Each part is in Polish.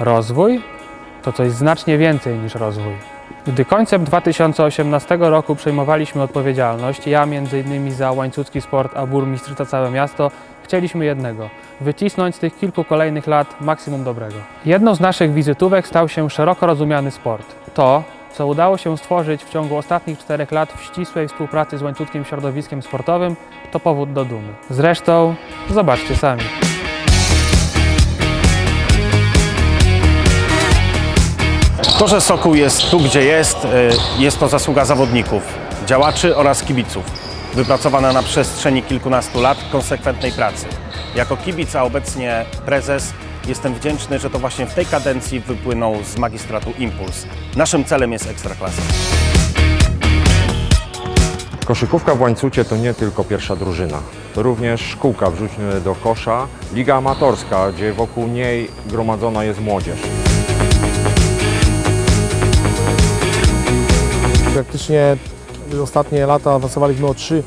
Rozwój to coś znacznie więcej niż rozwój. Gdy końcem 2018 roku przejmowaliśmy odpowiedzialność, ja między innymi za łańcucki sport, a burmistrz za całe miasto, chcieliśmy jednego wycisnąć z tych kilku kolejnych lat maksimum dobrego. Jedną z naszych wizytówek stał się szeroko rozumiany sport. To, co udało się stworzyć w ciągu ostatnich czterech lat w ścisłej współpracy z łańcuckim środowiskiem sportowym, to powód do dumy. Zresztą, zobaczcie sami. To, że Sokół jest tu, gdzie jest, y, jest to zasługa zawodników, działaczy oraz kibiców. Wypracowana na przestrzeni kilkunastu lat konsekwentnej pracy. Jako kibic, a obecnie prezes, jestem wdzięczny, że to właśnie w tej kadencji wypłynął z magistratu Impuls. Naszym celem jest Ekstraklasa. Koszykówka w łańcucie to nie tylko pierwsza drużyna. To również szkółka wrzućmy do kosza, liga amatorska, gdzie wokół niej gromadzona jest młodzież. Praktycznie ostatnie lata awansowaliśmy o trzy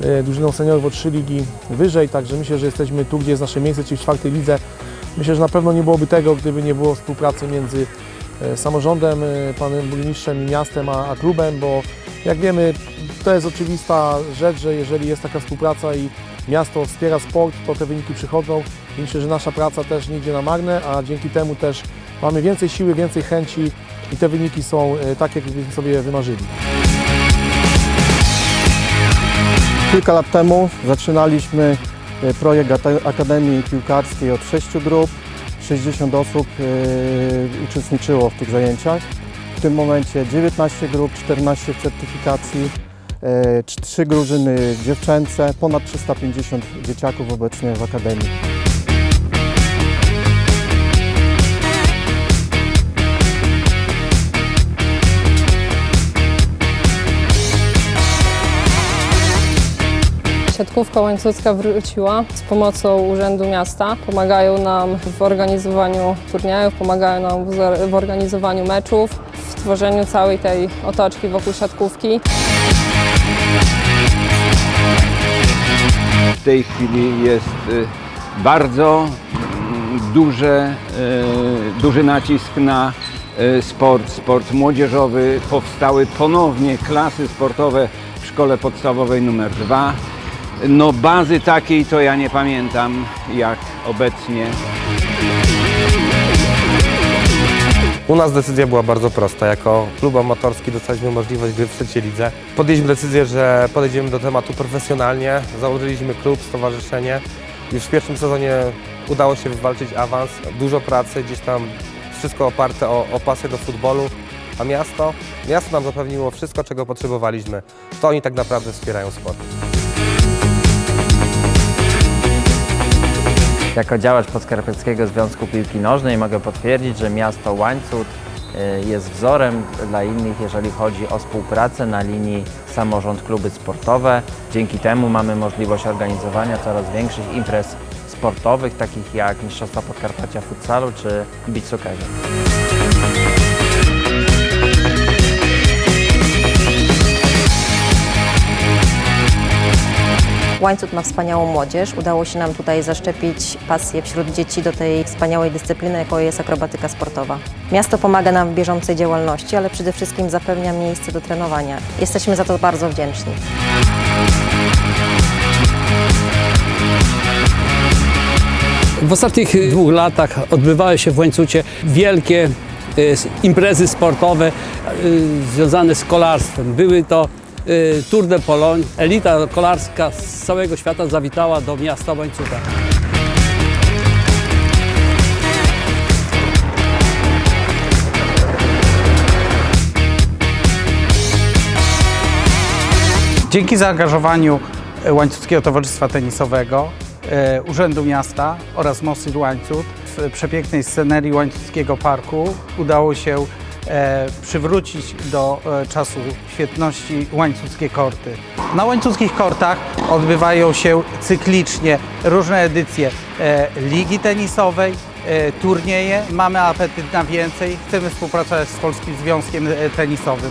e, drużyną seniorów o trzy ligi wyżej, także myślę, że jesteśmy tu, gdzie jest nasze miejsce, czyli w czwartej lidze. Myślę, że na pewno nie byłoby tego, gdyby nie było współpracy między e, samorządem, e, panem burmistrzem i miastem, a, a klubem, bo jak wiemy, to jest oczywista rzecz, że jeżeli jest taka współpraca i miasto wspiera sport, to te wyniki przychodzą. Myślę, że nasza praca też nie idzie na marne, a dzięki temu też mamy więcej siły, więcej chęci i te wyniki są e, takie, jakbyśmy sobie wymarzyli. Kilka lat temu zaczynaliśmy e, projekt Akademii Piłkarskiej od 6 grup. 60 osób e, uczestniczyło w tych zajęciach. W tym momencie 19 grup, 14 certyfikacji, 3 drużyny dziewczęce, ponad 350 dzieciaków obecnie w Akademii. Siatkówka łańcucka wróciła z pomocą Urzędu Miasta. Pomagają nam w organizowaniu turniejów, pomagają nam w organizowaniu meczów, w tworzeniu całej tej otoczki wokół siatkówki. W tej chwili jest y, bardzo mm, duże, y, duży nacisk na y, sport, sport młodzieżowy. Powstały ponownie klasy sportowe w szkole podstawowej numer 2. No bazy takiej to ja nie pamiętam jak obecnie. U nas decyzja była bardzo prosta. Jako klub amatorski dostaliśmy możliwość gry w trzeciej lidze. Podjęliśmy decyzję, że podejdziemy do tematu profesjonalnie. Założyliśmy klub, stowarzyszenie. Już w pierwszym sezonie udało się wywalczyć awans. Dużo pracy, gdzieś tam wszystko oparte o, o pasję do futbolu. A miasto? Miasto nam zapewniło wszystko, czego potrzebowaliśmy. To oni tak naprawdę wspierają sport. Jako działacz Podkarpackiego Związku Piłki Nożnej mogę potwierdzić, że miasto Łańcut y, jest wzorem dla innych, jeżeli chodzi o współpracę na linii samorząd-kluby sportowe. Dzięki temu mamy możliwość organizowania coraz większych imprez sportowych, takich jak Mistrzostwa Podkarpacia futsalu czy beach. Łańcut ma wspaniałą młodzież. Udało się nam tutaj zaszczepić pasję wśród dzieci do tej wspaniałej dyscypliny, jaką jest akrobatyka sportowa. Miasto pomaga nam w bieżącej działalności, ale przede wszystkim zapewnia miejsce do trenowania. Jesteśmy za to bardzo wdzięczni. W ostatnich dwóch latach odbywały się w Łańcucie wielkie e, imprezy sportowe e, związane z kolarstwem. Były to Tour de Pologne. Elita kolarska z całego świata zawitała do miasta Łańcuta. Dzięki zaangażowaniu e, Łańcuckiego Towarzystwa Tenisowego, e, Urzędu Miasta oraz Mosyl Łańcut w przepięknej scenerii Łańcuckiego Parku udało się przywrócić do e, czasu świetności łańcuckie korty. Na łańcuckich kortach odbywają się cyklicznie różne edycje e, ligi tenisowej, e, turnieje. Mamy apetyt na więcej. Chcemy współpracować z Polskim Związkiem e, Tenisowym.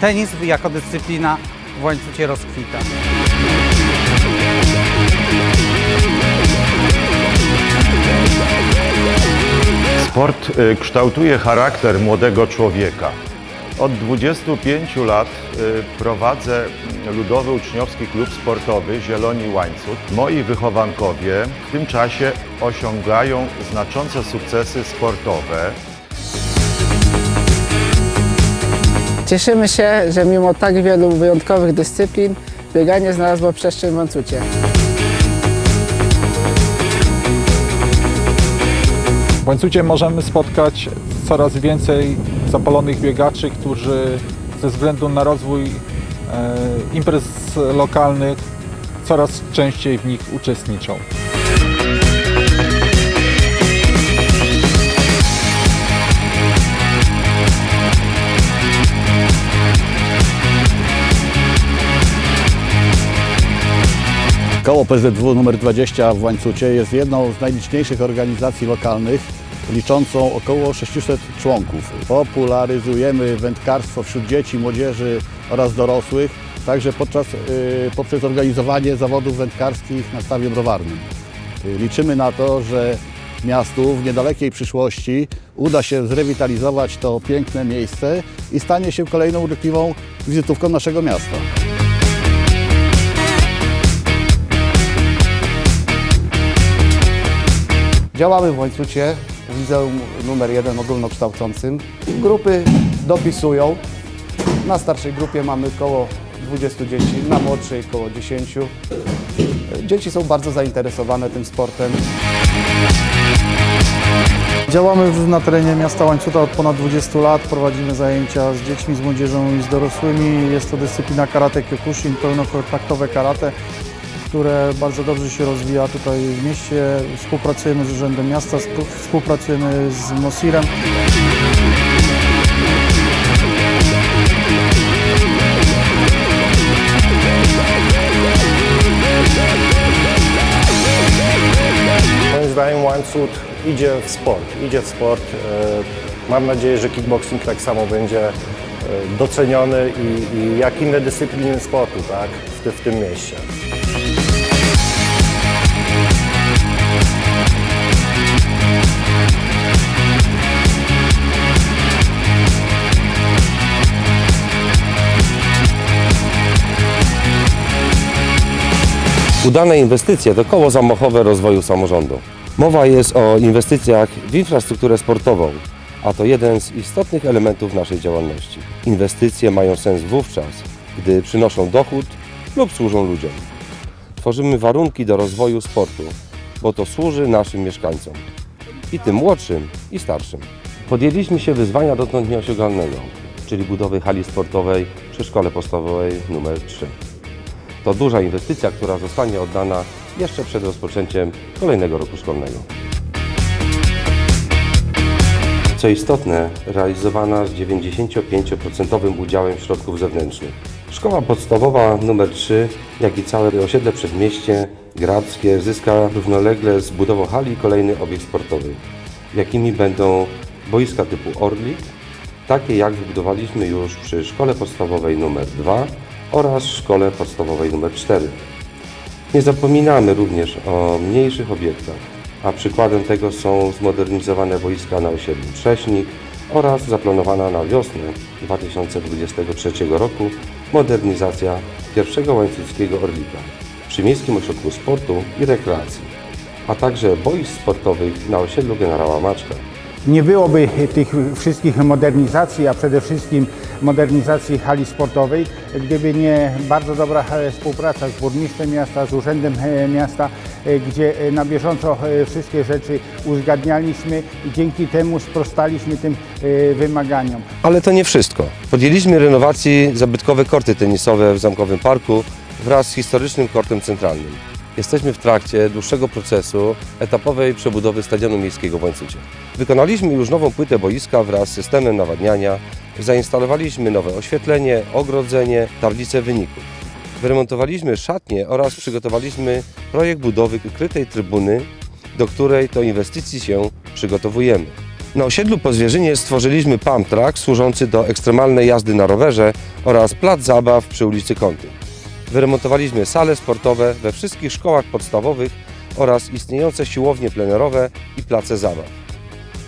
Tenis jako dyscyplina w łańcucie rozkwita. Sport y, kształtuje charakter młodego człowieka. Od 25 lat y, prowadzę Ludowy Uczniowski Klub Sportowy Zieloni Łańcuch. Moi wychowankowie w tym czasie osiągają znaczące sukcesy sportowe. Cieszymy się, że mimo tak wielu wyjątkowych dyscyplin bieganie znalazło przestrzeń w Łańcucie. W łańcucie możemy spotkać coraz więcej zapalonych biegaczy, którzy ze względu na rozwój e, imprez lokalnych coraz częściej w nich uczestniczą. Koło PZW nr 20 w Łańcucie jest jedną z najliczniejszych organizacji lokalnych, liczącą około 600 członków. Popularyzujemy wędkarstwo wśród dzieci, młodzieży oraz dorosłych, także podczas, y, poprzez organizowanie zawodów wędkarskich na stawie browarnym. Y, Liczymy na to, że miastu w niedalekiej przyszłości uda się zrewitalizować to piękne miejsce i stanie się kolejną urokliwą wizytówką naszego miasta. Działamy w Łańcucie, w liceum numer 1 ogólnokształcącym. Grupy dopisują. Na starszej grupie mamy około 20 dzieci, na młodszej około 10. Dzieci są bardzo zainteresowane tym sportem. Działamy na terenie miasta Łańcuta od ponad 20 lat. Prowadzimy zajęcia z dziećmi, z młodzieżą i z dorosłymi. Jest to dyscyplina karate kyokushin, pełnokontaktowe karate, które bardzo dobrze się rozwija tutaj w mieście. Współpracujemy z Urzędem Miasta, współ- współpracujemy z MOSIR-em. Moim zdaniem łańcuch idzie w sport, idzie w sport. E, Mam nadzieję, że kickboxing tak samo będzie e, doceniony i, i jak inne dyscypliny sportu tak, w, w tym mieście. Udane inwestycje to koło zamachowe rozwoju samorządu. Mowa jest o inwestycjach w infrastrukturę sportową, a to jeden z istotnych elementów naszej działalności. Inwestycje mają sens wówczas, gdy przynoszą dochód lub służą ludziom. Tworzymy warunki do rozwoju sportu, bo to służy naszym mieszkańcom. I tym młodszym, i starszym. Podjęliśmy się wyzwania dotąd nieosiągalnego, czyli budowy hali sportowej przy szkole podstawowej nr 3. To duża inwestycja, która zostanie oddana jeszcze przed rozpoczęciem kolejnego roku szkolnego. Co istotne, realizowana z 95% udziałem środków zewnętrznych. Szkoła podstawowa nr 3, jak i całe osiedle Przedmieście Grabskie zyska równolegle z budową hali kolejny obiekt sportowy, jakimi będą boiska typu Orlik, takie jak wybudowaliśmy już przy szkole podstawowej nr 2 oraz szkole podstawowej nr 4. Nie zapominamy również o mniejszych obiektach, a przykładem tego są zmodernizowane boiska na osiedlu Trześnik oraz zaplanowana na wiosnę 2023 roku modernizacja pierwszego łańcuckiego Orlika przy Miejskim Ośrodku Sportu i Rekreacji, a także boisk sportowych na osiedlu generała Maczka. Nie byłoby tych wszystkich modernizacji, a przede wszystkim modernizacji hali sportowej, gdyby nie bardzo dobra e, współpraca z burmistrzem miasta, z urzędem e, miasta, e, gdzie na bieżąco wszystkie rzeczy uzgadnialiśmy i dzięki temu sprostaliśmy tym wymaganiom. Ale to nie wszystko. Podjęliśmy renowacji zabytkowe korty tenisowe w Zamkowym Parku wraz z historycznym kortem centralnym. Jesteśmy w trakcie dłuższego procesu etapowej przebudowy Stadionu Miejskiego w Łańcucie. Wykonaliśmy już nową płytę boiska wraz z systemem nawadniania, zainstalowaliśmy nowe oświetlenie, ogrodzenie, tablicę wyników. Wyremontowaliśmy szatnie oraz przygotowaliśmy projekt budowy krytej trybuny, do której to inwestycji się przygotowujemy. Na osiedlu Pozwierzynie stworzyliśmy pump track służący do ekstremalnej jazdy na rowerze oraz plac zabaw przy ulicy Kąty. Wyremontowaliśmy sale sportowe we wszystkich szkołach podstawowych oraz istniejące siłownie plenerowe i place zabaw.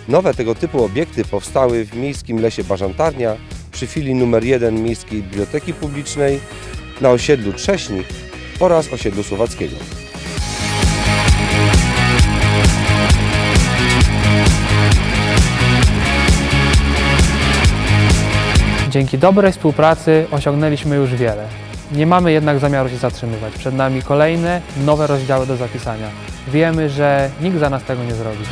Nowe tego typu obiekty powstały w Miejskim Lesie Bażantarnia przy filii nr 1 Miejskiej Biblioteki Publicznej na osiedlu Trześnik oraz osiedlu Słowackiego. Dzięki dobrej współpracy osiągnęliśmy już wiele. Nie mamy jednak zamiaru się zatrzymywać. Przed nami kolejne, nowe rozdziały do zapisania. Wiemy, że nikt za nas tego nie zrobi.